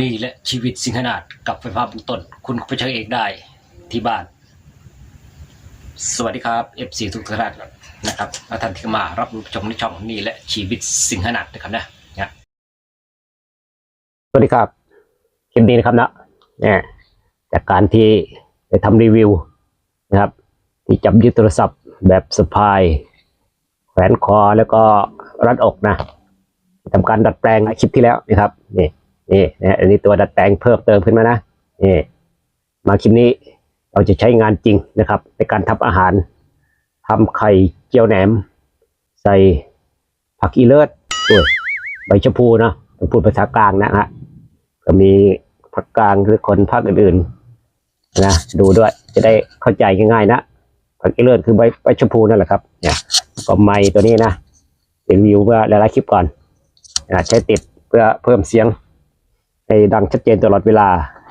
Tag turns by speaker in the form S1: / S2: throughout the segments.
S1: นี่แหละชีวิตสิงหนาฏกับไฟฟ้าเบื้องต้น คุณไปใช้เองได้ที่บ้าน สวัสดีครับ FC ทุกท่านนะครับท่านที่มารับชมในช่องนี่แหละชีวิตสิงหนาฏนะครับนะนะ
S2: สวัสดีครับคลิปนี้นะครับนะเนี่ยจากการที่ไปทำรีวิวนะครับ ที่จับยึดโทรศัพท์แบบสะพายแขวนคอแล้วก็รัดอกนะทำการดัดแปลงคลิปที่แล้วนะครับนี่ นี่นะอันนี้ตัวดัดแปลงเพิ่มเติมขึ้นมานะนี่มาคลิปนี้เราจะใช้งานจริงนะครับ ในการทำอาหารทำไข่เจียวแหนม ใส่ผักอีเลิศด้วยใบชะพูนะต้องพูดภาษากลางนะฮะก็มีภาคกลางหรือคนภาคอื่นๆนะดูด้วยจะได้เข้าใจง่ายๆนะผักอีเลิศคือใบใบชมพูนั่นแหละครับเนี่ยก็ไม้ตัวนี้นะเป็นวิวเพื่อหลายๆคลิปก่อนนะใช้ติดเพื่อเพิ่มเสียง ให้ดังชัดเจนตลอดเวลา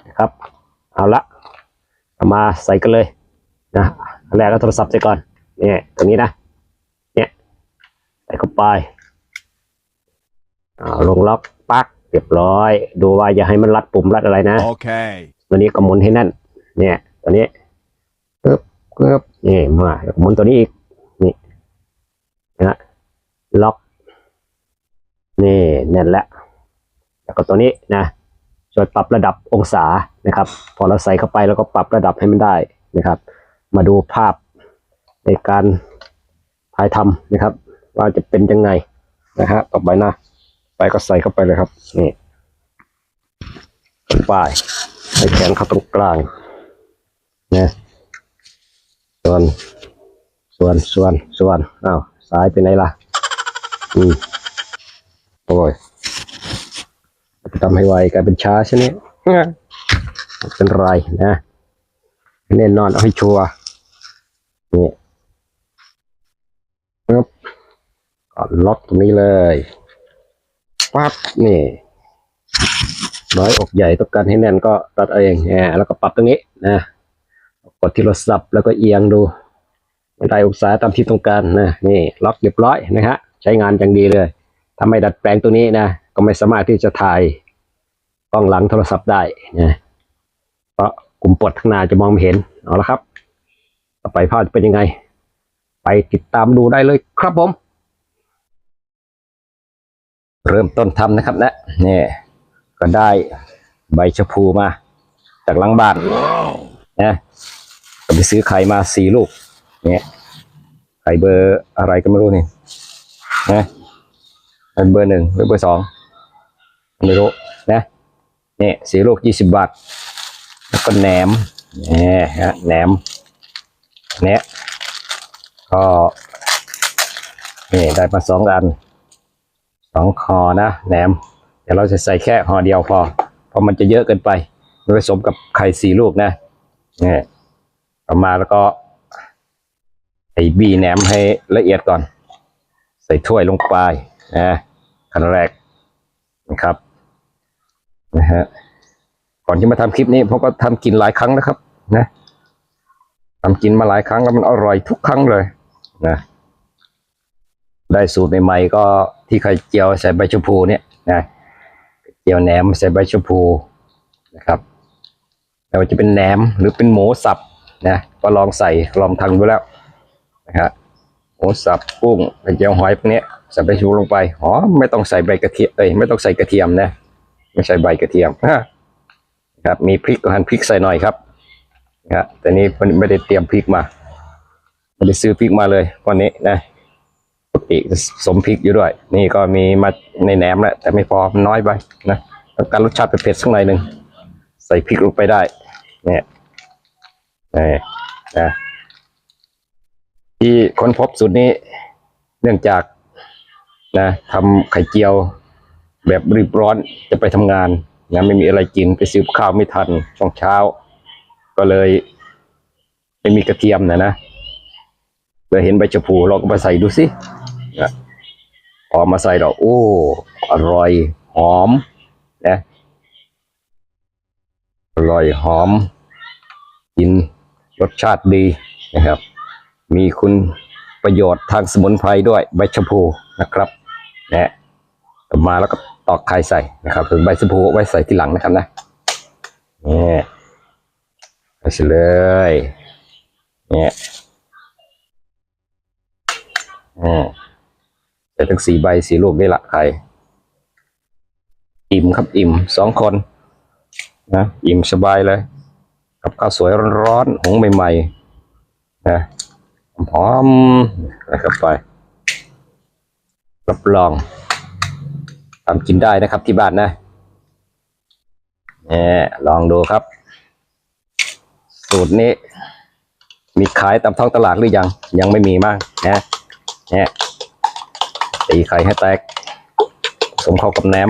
S2: นะครับ เอาละเอามาใส่กันเลยนะอันแรกก็โทรศัพท์ใส่ก่อนเนี่ยตัวนี้นะเนี่ยใส่เข้าไปเอาลงล็อกปักเรียบร้อย ดูว่าอย่าให้มันรัดปุ่มรัดอะไรนะ
S3: Okay.
S2: ตัวนี้ก็หมุนให้แน่น เนี่ยตัวนี้ปึ๊บปึ๊บนี่มาแล้วก็หมุนตัวนี้อีกนี่นะล็อกนี่แน่นแล้วแล้วก็ตัวนี้นะ ช่วยปรับระดับองศานะครับ พอเราใส่เข้าไปแล้วก็ปรับระดับให้มันได้นะครับ มาดูภาพในการถ่ายทำนะครับ ว่าจะเป็นยังไงนะฮะต่อไปนะไปก็ใส่เข้าไปเลยครับนี่ลงไปให้แขนเข้าตรงกลางนะส่วนส่วนส่วนส่วนอ้าวซ้ายไปไหนล่ะอืมโอ้ย ทำให้ไวกลายเป็นช้าใช่ไหมไม่เป็นไรนะแน่นอนเอาให้ชัวร์นี่ปึ๊บก็ล็อกตรงนี้เลยปั๊บนี่น้อยอกใหญ่ต้องการให้แน่นก็ตัดเอาเองแหมแล้วก็ปรับตรงนี้นะกดที่โทรศัพท์แล้วก็เอียงดูได้องศาตามที่ต้องการนะนี่ล็อกเรียบร้อยนะฮะใช้งานอย่างดีเลยถ้าไม่ดัดแปลงตัวนี้นะ ก็ไม่สามารถที่จะถ่ายกล้องหลังโทรศัพท์ได้นะเพราะกลุ่มปวดข้างหน้าจะมองไม่เห็นเอาละครับ ต่อไปภาพจะเป็นยังไง ไปติดตามดูได้เลยครับผม เริ่มต้นทำนะครับนะนี่ก็ได้ใบชะพูมา จากหลังบ้านนะก็ไปซื้อไข่มาสี่ลูกเนี่ยไข่เบอร์อะไรก็ไม่รู้นี่นะเป็นเบอร์หนึ่งเบอร์สอง ไม่รู้นะนี่สีลูกยี่สิบบาท แล้วก็แหนมเนี่ยฮะแหนมเนี่ยก็นี่ได้มาสองอันสองคอนะแหนม เดี๋ยวเราจะใส่แค่ห่อเดียวพอ เพราะมันจะเยอะเกินไปมันผสมกับไข่สี่ลูกนะเนี่ยเอามาแล้วก็ไอ้บีแหนมให้ละเอียดก่อน ใส่ถ้วยลงไปนะขั้นแรกนะครับ นะฮะก่อนที่มาทำคลิปนี้ผมก็ทำกินหลายครั้งนะครับ นะทำกินมาหลายครั้งแล้วมันอร่อยทุกครั้งเลยนะได้สูตรใหม่ๆก็ที่ไข่เจียวใส่ใบชะพูเนี่ยนะเจียวแหนมใส่ใบชะพูนะครับไม่ว่าจะเป็นแหนมหรือเป็นหมูสับนะก็ลองใส่ลองทำดูแล้วนะครับหมูสับกุ้งไข่เจียวหอยพวกนี้ใส่ใบชะพูลงไปอ๋อไม่ต้องใส่ใบกระเทียมเอ้ยไม่ต้องใส่กระเทียมนะ ไม่ใส่ใบกระเทียมนะครับมีพริกก็หั่นพริกใส่หน่อยครับนะครับแต่นี้ไม่ได้เตรียมพริกมาไม่ได้ซื้อพริกมาเลยวันนี้นะปกติสมพริกอยู่ด้วย นี่ก็มีมาในแหนมแหละแต่ไม่พอมันน้อยไปนะต้องการรสชาติเผ็ดๆสักหน่อยหนึ่งใส่พริกลงไปได้เนี่ยนี่นะที่ค้นพบสูตรนี้ เนื่องจากนะทำไข่เจียว แบบรีบร้อนจะไปทำงานนะไม่มีอะไรกินไปซื้อข้าวไม่ทันช่วงเช้า ก็เลยไม่มีกระเทียมนะนะเราเห็นใบชะพูเราก็มาใส่ดูสินะพอมาใส่เราโอ้ อร่อยหอมนะอร่อยหอม กินรสชาติดีนะครับ มีคุณประโยชน์ทางสมุนไพรด้วยใบชะพูนะครับนะต่อมาแล้วก็ ตอกไข่ใส่นะครับถึงใบสะพูไว้ใส่ที่หลังนะครับนะนี่ใส่เลยเนี่ยอืมใส่ทั้งสี่ใบสี่ลูกนี่ละไข่อิ่มครับอิ่มสองคนนะอิ่มสบายเลย กับข้าวสวยร้อนๆหุงใหม่ๆนะหอมนะครับไปรับรอง ทำกินได้นะครับที่บ้านนะเนี่ยลองดูครับ สูตรนี้ มีขายตามท้องตลาดหรือยัง ยังไม่มีมากนะเนี่ยตีไข่ให้แตกผสมเข้ากับแหนม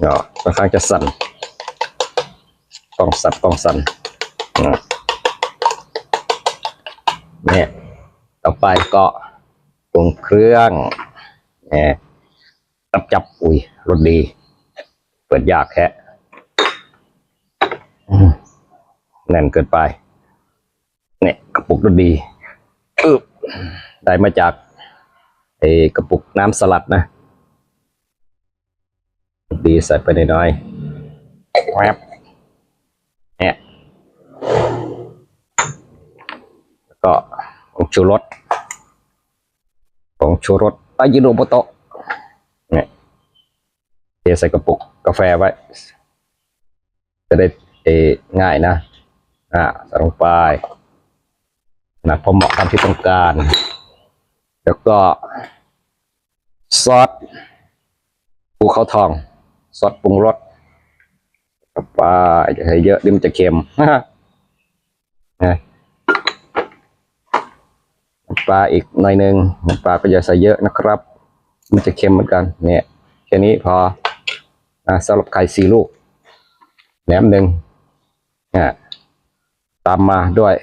S2: เนาะค่อนข้างจะสั่นต้องสับต้องสั่นเนี่ยต่อไปก็ ปรุงเครื่องเนี่ยจับจับอุ้ยรสดี เปิดยากแค่แน่นเกินไป เนี่ยกระปุกรสดีอึบได้มาจากไอ้กระปุกน้ำสลัดนะ ดีใส่ไปน้อยๆแวบเนี่ย ก็ผงชูรส งชูรสตายิโนโมโตะเนี่ยเทใส่กระปุกกาแฟไว้ จะได้เอง่ายนะอ่าใส่ลงไปหนักพอเหมาะตามที่ต้องการ แล้วก็ซอสภูเขาทอง ซอสปรุงรสเข้าไปจะให้เยอะดิมจะเค็มนะ ปลาอีกหน่อยหนึ่งปลาก็อย่าใส่เยอะนะครับ มันจะเค็มเหมือนกันเนี่ยแค่นี้พออสำหรับไข่สี่ลูกแหนมหนึ่งอะตามมาด้วย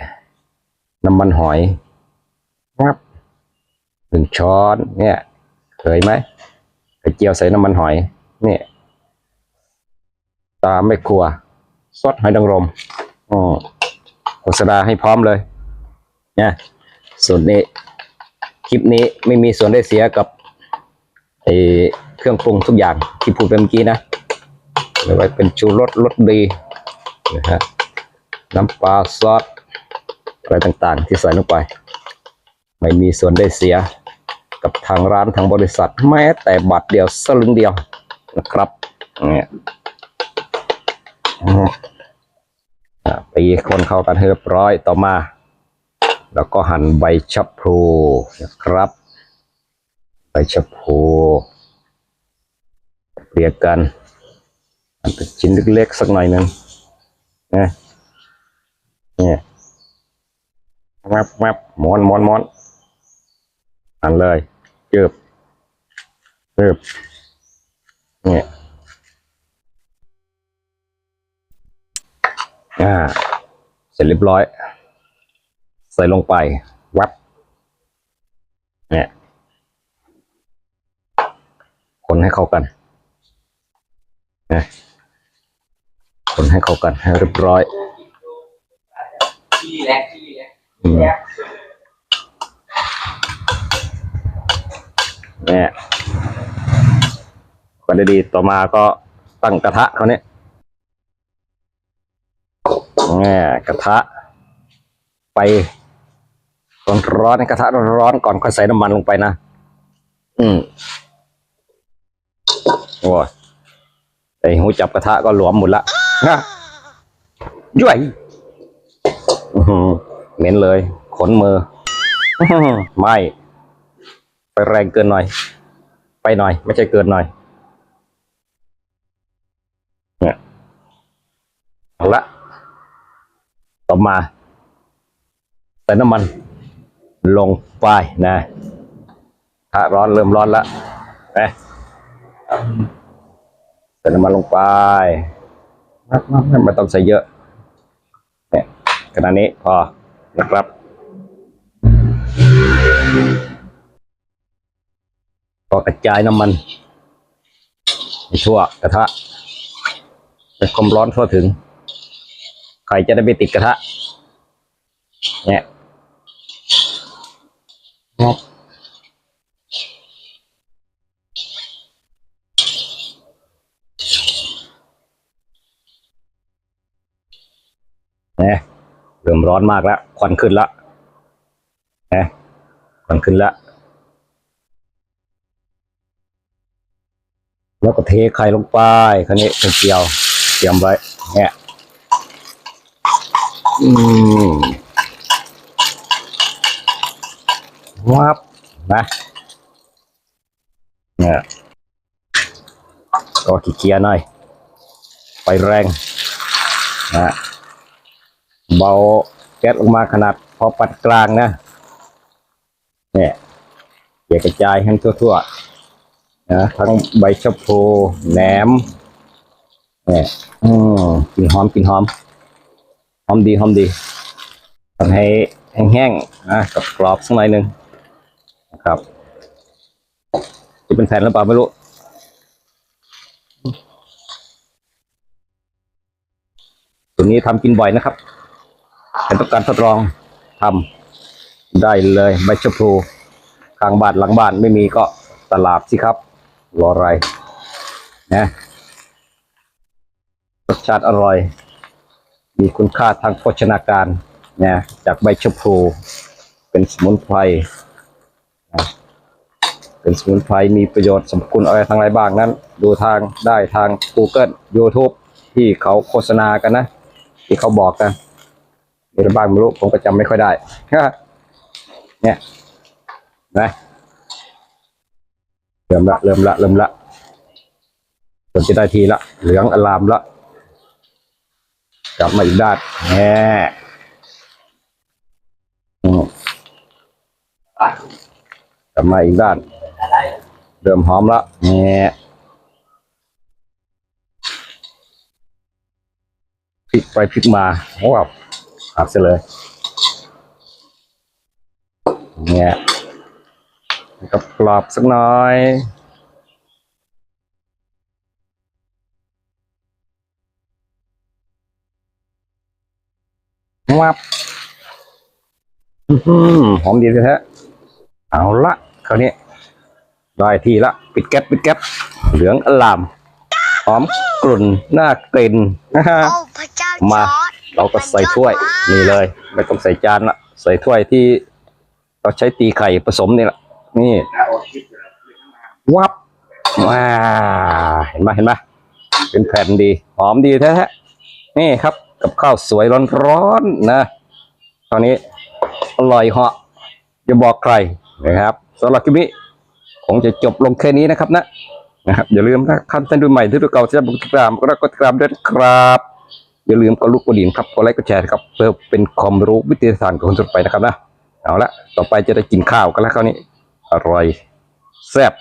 S2: น้ำมันหอยครับหนึ่งช้อนเนี่ยเคยไหมไข่เจียวใส่น้ำมันหอยเนี่ยตามไม่ครัวซอสหอยนางรมอืมโฆษณาให้พร้อมเลยเนี่ย ส่วนนี้คลิปนี้ไม่มีส่วนได้เสียกับเครื่องปรุงทุกอย่างที่พูดไปเมื่อกี้นะไม่ว่าเป็นชูรสรสดีนะฮะน้ำปลาซอสอะไรต่างๆ ที่ใส่ลงไป ไม่มีส่วนได้เสียกับทางร้านทางบริษัท แม้แต่บาทเดียวสลึงเดียวนะครับเนี่ยตีคนเข้ากันให้เรียบร้อยต่อมา แล้วก็หั่นใบชะพลูนะครับ ใบชะพลูเรียกกันอันเป็นชิ้นเล็กๆสักหน่อยหนึ่งนะเนี่ยแวบแวบม้วนม้วนม้วนอันเลยเจืบเจืบเนี่ยอ่าเสร็จเรียบร้อย ใส่ลงไปแวบเนี่ยคนให้เข้ากันนะคนให้เข้ากันให้เรียบร้อยเนี่ยก็ได้ดีต่อมาก็ตั้งกระทะเขาเนี่ยเนี่ยกระทะ ไป ร้อนร้อนๆกระทะร้อนๆก่อนค่อยใส่น้ำมันลงไปนะ อืมโอ้ยไอ้หูจับกระทะก็หลวมหมดละนะย่วยเหม็นเลย ขนมืออื้อหือไม่ ไปแรงเกินหน่อย ไปหน่อย ไม่ใช่เกินหน่อยเนี่ยเอาละ ต่อมา ใส่น้ำมัน ลงไปนะถ้าร้อนเริ่มร้อนแล้วไปใส่น้ำมันลงไปไม่ต้องใส่เยอะเนี่ยขนาดนี้พอนะครับก็กระจายน้ำมันให้ทั่วกระทะให้ความร้อนทั่วถึงไข่จะได้ไม่ติดกระทะเนี่ย ครับนเริ่มร้อนมากแล้ว ควันขึ้นละนะควันขึ้นละแล้วก็เทไข่ลงไปคันนี้เป็นเกลียว เตรียมไว้เนี่ยอืม วับนะเนี่ยก็ขี้เกียจหน่อยไฟแรงนะเบาแก๊สลงมาขนาดพอปัดกลางนะเนี่ยเกี่ยกระจายให้ทั่วๆนะทั้งใบชะพลูแหนมเนี่ยอืมกินหอมกินหอมหอมดีหอมดีทำให้แห้งๆนะกับกรอบๆสักหน่อยหนึ่ง ครับ จะเป็นแผ่นหรือเปล่าไม่รู้ ตัวนี้ทำกินบ่อยนะครับใครต้องการทดลองทำได้เลยใบชะพลูข้างบ้านหลังบ้านไม่มีก็ตลาดสิครับ รออะไรนะรสชาติอร่อย มีคุณค่าทางโภชนาการนะจากใบชะพลูเป็นสมุนไพร เป็นสมุนไพรมีประโยชน์สมคุณอะไรทั้งหลายบ้างนั้น ดูทางได้ทาง Google YouTube ที่เขาโฆษณากันนะ ที่เขาบอกกันมีอะไรบ้างไม่รู้ผมก็จำไม่ค่อยได้เนี่ยนะเริ่มละเริ่มละเริ่มละจนจะได้ทีละ เหลืองอลามละกลับมาอีกด้านแหน่อืมกลับมาอีกด้าน เริ่มหอมละแหน่พลิกไปพลิกมาว้าวหักเสียเลยเนี่ยแล้วก็กรอบสักหน่อยวับหอมดีแท้ๆเอาละคราวนี้ ได้ทีละ ปิดแก๊สปิดแก๊สเหลืองอลามหอมกลุ่นน่ากลิ่นนะฮะ
S3: โอ้พระเจ้า
S2: มา
S3: จอร์ด
S2: เราก็ใส่ถ้วยนี่เลย ไม่ต้องใส่จานละใส่ถ้วยที่ เราใช้ตีไข่ผสมนี่แหละนี่วับว้าเห็นไหมเห็นไหมเป็นแผ่นดีหอมดีแท้ๆนี่ครับ กับข้าวสวยร้อนๆนะตอนนี้อร่อยเหาะจะบอกใครนะครับสำหรับคลิปนี้ คงจะจบลงแค่นี้นะครับนะนะครับอย่าลืมนะท่านท่านดูใหม่ที่ดูเก่าจะบุกติดตามก็รักกดติดตามด้วยครับ อย่าลืมกดลูกกระดิ่งครับกดไลค์กดแชร์ครับเพื่อเป็นความรู้วิทยาศาสตร์ของคนทั่วไปนะครับนะเอาละต่อไปจะได้กินข้าวกันแล้วคราวนี้อร่อยแซ่บ